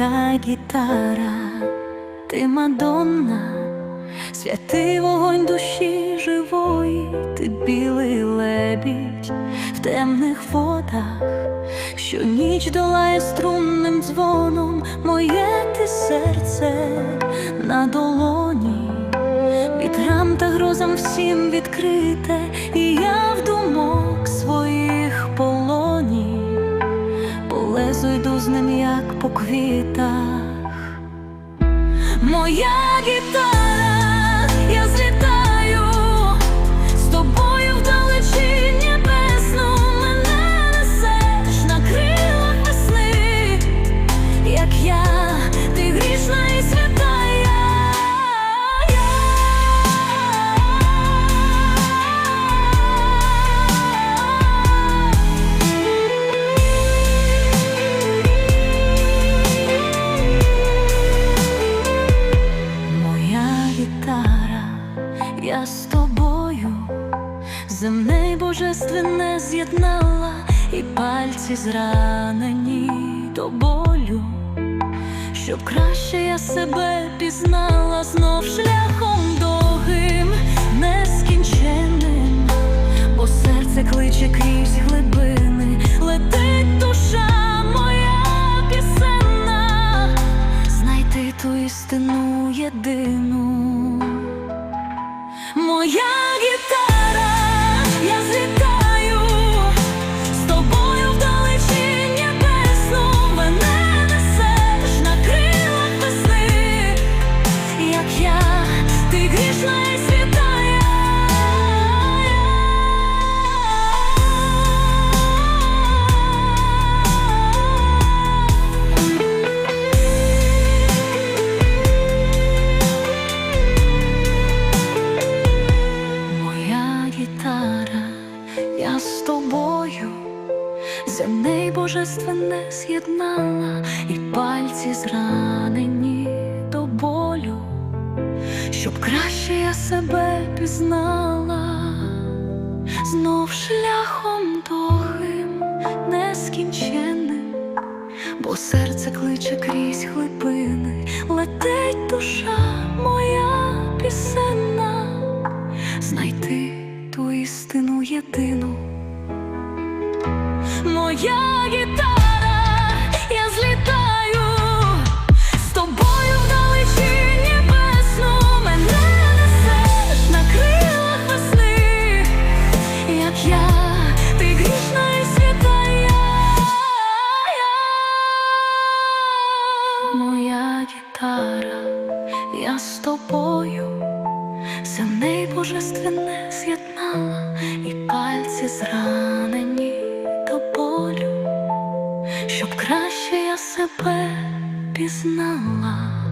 гітара, ти Мадонна, святий вогонь душі живої, ти білий лебідь в темних водах, що ніч долає струнним дзвоном, моє ти серце на долоні, вітрам та грозам всім відкрите, і я в думок лезу йду з ним, як по квітах. Моя гітара, земне й божественне з'єднала, і пальці зранені до болю, щоб краще я себе пізнала знов шляхом довгим, нескінченним, бо серце кличе крізь глибини, летить душа моя пісенна. Знайти ту істину єдину. Моя гітара, з тобою, земне й божественне з'єднала, і пальці зранені до болю, щоб краще я себе пізнала, знов шляхом довгим, нескінченним, бо серце кличе крізь глибини, летить душа моя пісенна. Знайти ту істину єдину. Моя гітара, я злітаю з тобою вдалечінь небесну, мене несеш на крилах весни, як я, ти грішна і. Моя гітара, я з тобою. Земне й божественне з'єднала, і пальці зранені до болю, щоб краще я себе пізнала.